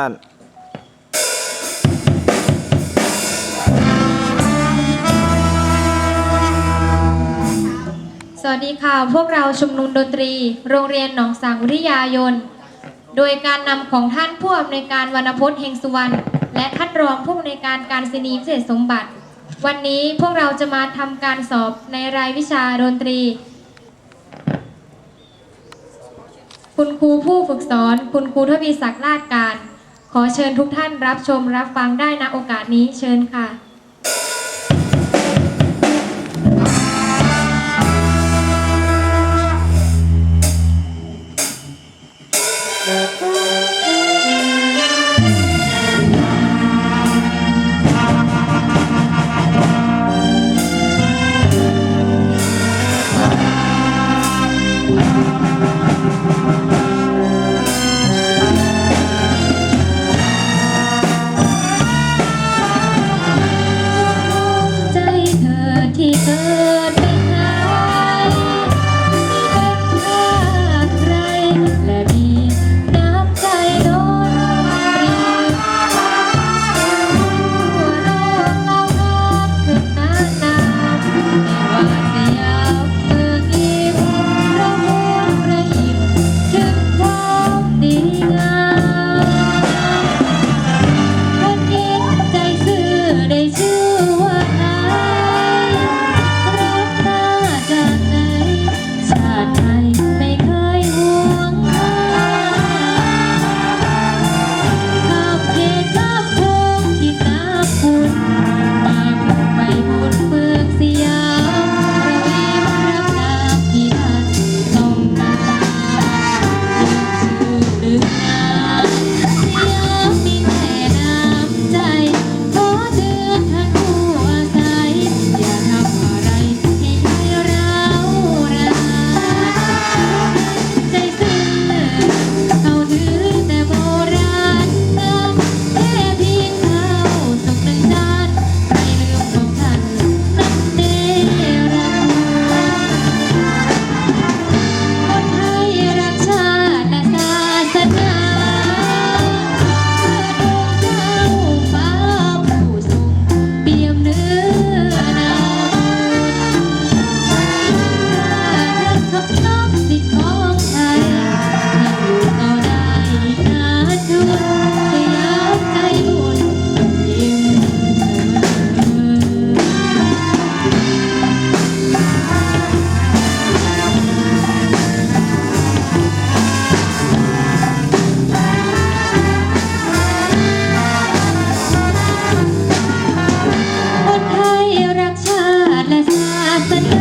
ท่านสวัสดีค่ะ พวกเราชุมนุมดนตรี โรงเรียนหนองสางวิทยายน โดยการนำของท่านผู้อำนวยการวรรณพจน์เฮงสุวรรณ และท่านรองผู้อำนวยการการศินีพิเศษสมบัติ วันนี้พวกเราจะมาทำการสอบในรายวิชาดนตรี คุณครูผู้ฝึกสอน คุณครูทวีศักดิ์ลาดการ ขอเชิญทุกท่านรับชมรับฟังได้นะโอกาสนี้เชิญค่ะ Thank you.